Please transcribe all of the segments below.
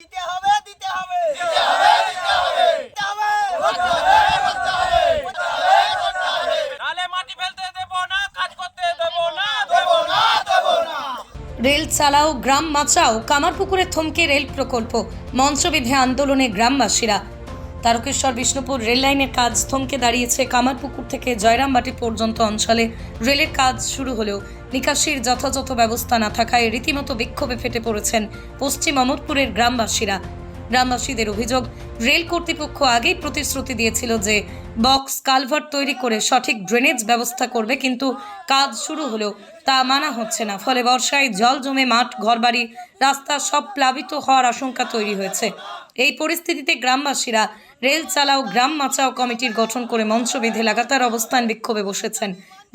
দিতে হবে দিতে হবে। দিতে হবে দিতে হবে। দিতে হবে। করতে হবে করতে হবে। করতে হবে করতে হবে নালে মাটি ফেলতে দেব না কাজ করতে দেব না দেব না। দেবো না রেল চালাও গ্রাম মাচাও কামারপুকুরে থমকে রেল প্রকল্প। মঞ্চবিধে আন্দোলনে গ্রামবাসীরা তারকেশ্বর, বিষ্ণুপুর রেল লাইনের কাজ থমকে দাঁড়িয়েছে কামারপুকুর থেকে জয়রামবাটি পর্যন্ত অঞ্চলে। রেলের কাজ শুরু হলেও নিকাশির যথাযথ ব্যবস্থা না থাকায় রীতিমতো বিক্ষোভে ফেটে পড়েছেন পশ্চিম অমরপুরের গ্রামবাসীরা। গ্রামবাসীদের অভিযোগ রেল কর্তৃপক্ষ আগেই প্রতিশ্রুতি দিয়েছিল যে বক্স কালভার্ট তৈরি করে সঠিক ড্রেনেজ ব্যবস্থা করবে, কিন্তু কাজ শুরু হলেও তা মানা হচ্ছে না। ফলে বর্ষায় জল জমে মাঠ, ঘরবাড়ি, রাস্তা সব প্লাবিত হওয়ার আশঙ্কা তৈরি হয়েছে। এই পরিস্থিতিতে গ্রামবাসীরা রেল চালাও, গ্রাম বাঁচাও কমিটির গঠন করে মঞ্চ বেঁধে লাগাতার অবস্থান বিক্ষোভে বসেছেন।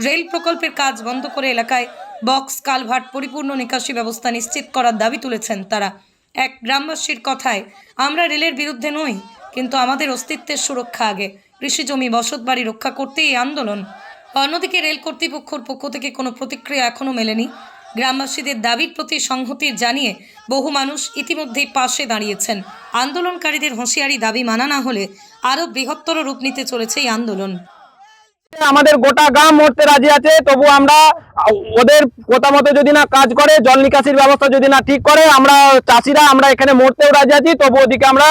রেল প্রকল্পের কাজ বন্ধ করে এলাকায় বক্স কালভার্ট পরিপূর্ণ নিকাশি ব্যবস্থা নিশ্চিত করার দাবি তুলেছেন তারা। এক গ্রামবাসীর কথায়, আমরা রেলের বিরুদ্ধে নই, কিন্তু আমাদের অস্তিত্বের সুরক্ষা আগে। কৃষি জমি বসত বাড়ি রক্ষা করতেই এই আন্দোলন। অন্যদিকে রেল কর্তৃপক্ষের পক্ষ থেকে কোনো প্রতিক্রিয়া এখনও মেলেনি। গ্রামবাসীদের দাবির প্রতি সংহতি জানিয়ে বহু মানুষ ইতিমধ্যেই পাশে দাঁড়িয়েছেন। আন্দোলনকারীদের হুঁশিয়ারি দাবি মানা না হলে আরও বৃহত্তর রূপ নিতে চলেছে এই আন্দোলন। আমাদের গোটা গ্রাম মরতে রাজি আছে, তবু আমরা, ওদের কথা মতো যদি না কাজ করে, জল নিকাশির ব্যবস্থা যদি না ঠিক করে, আমরা চাষিরা আমরা এখানে মরতেও রাজি আছি, তবু ওদিকে আমরা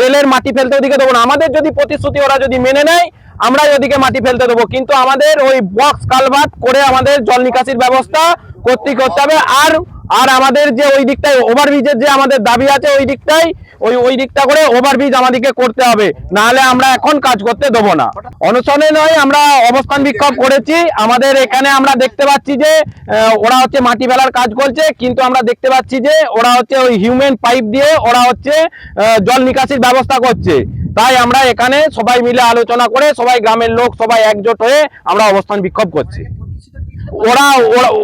রেলের মাটি ফেলতে ওদিকে দেবো না। আমাদের যদি প্রতিশ্রুতি, ওরা যদি মেনে নেয়, আমরাই ওদিকে মাটি ফেলতে দেবো। কিন্তু আমাদের ওই বক্স কালভার্ট করে আমাদের জল নিকাশির ব্যবস্থা করতেই করতে হবে। আর আর আমাদের যে ওই দিকটায় ওভারব্রিজের যে আমাদের দাবি আছে ওই দিকটাই ওই ওই দিকটা করে ওভারব্রিজ আমাদেরকে করতে হবে। নাহলে আমরা এখন কাজ করতে দেবো না। অনশনে নয়, আমরা অবস্থান বিক্ষোভ করেছি। আমাদের এখানে আমরা দেখতে পাচ্ছি যে ওরা হচ্ছে মাটি ফেলার কাজ করছে, কিন্তু আমরা দেখতে পাচ্ছি যে, ওরা হচ্ছে ওই হিউম্যান পাইপ দিয়ে ওরা হচ্ছে জল নিকাশির ব্যবস্থা করছে। তাই আমরা এখানে সবাই মিলে আলোচনা করে সবাই গ্রামের লোক সবাই একজোট হয়ে আমরা অবস্থান বিক্ষোভ করছি। ওরা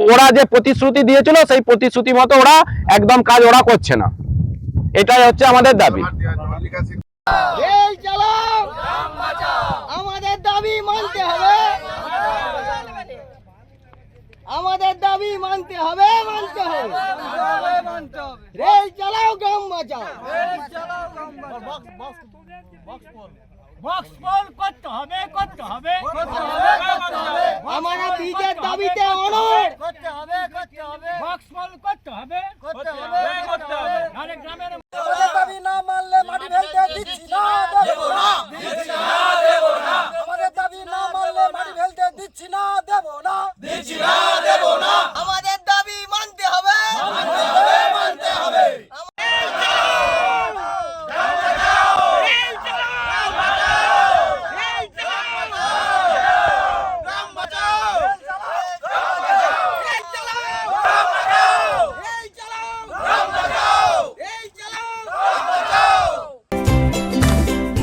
ওরা- যে প্রতিশ্রুতি দিয়েছিল সেই প্রতিশ্রুতি মতো ওরা একদম কাজ ওরা করছে না। এটাই হচ্ছে আমাদের দাবি। আমাদের দাবি মানতে হবে। আমাদের দাবি মানতে হবে মানতে হবে। রেল চালাও গ্রাম বাঁচাও। বক্স পোল করতে হবে করতে হবে। আমরা বীজের দাবিতে অনড় করতে হবে করতে হবে। বক্স করতে হবে। করতে হবে করতে হবে। গ্রামের আমাদের দাবি না মানলে মাটি ফেলতে দিচ্ছি না দেব না দিচ্ছি না দেব না আমাদের দাবি না মানলে মাটি ফেলতে দিচ্ছি না দেব না দিচ্ছি না দেব না আমাদের দাবি মানতে হবে মানতে হবে মানতে হবে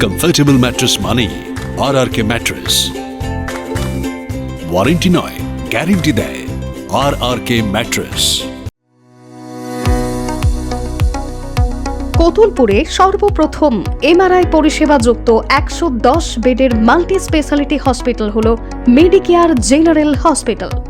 কমফর্টেবল ম্যাট্রেস মানেই R R K mattress warranty নয় গ্যারেন্টি দেয়। আর আর কে ম্যাট্রেস কতুলপুরে সর্বপ্রথম এমআরআই পরিষেবা যুক্ত একশো দশ বেডের মাল্টি স্পেশালিটি হসপিটাল হল মেডিকেয়ার জেনারেল হসপিটাল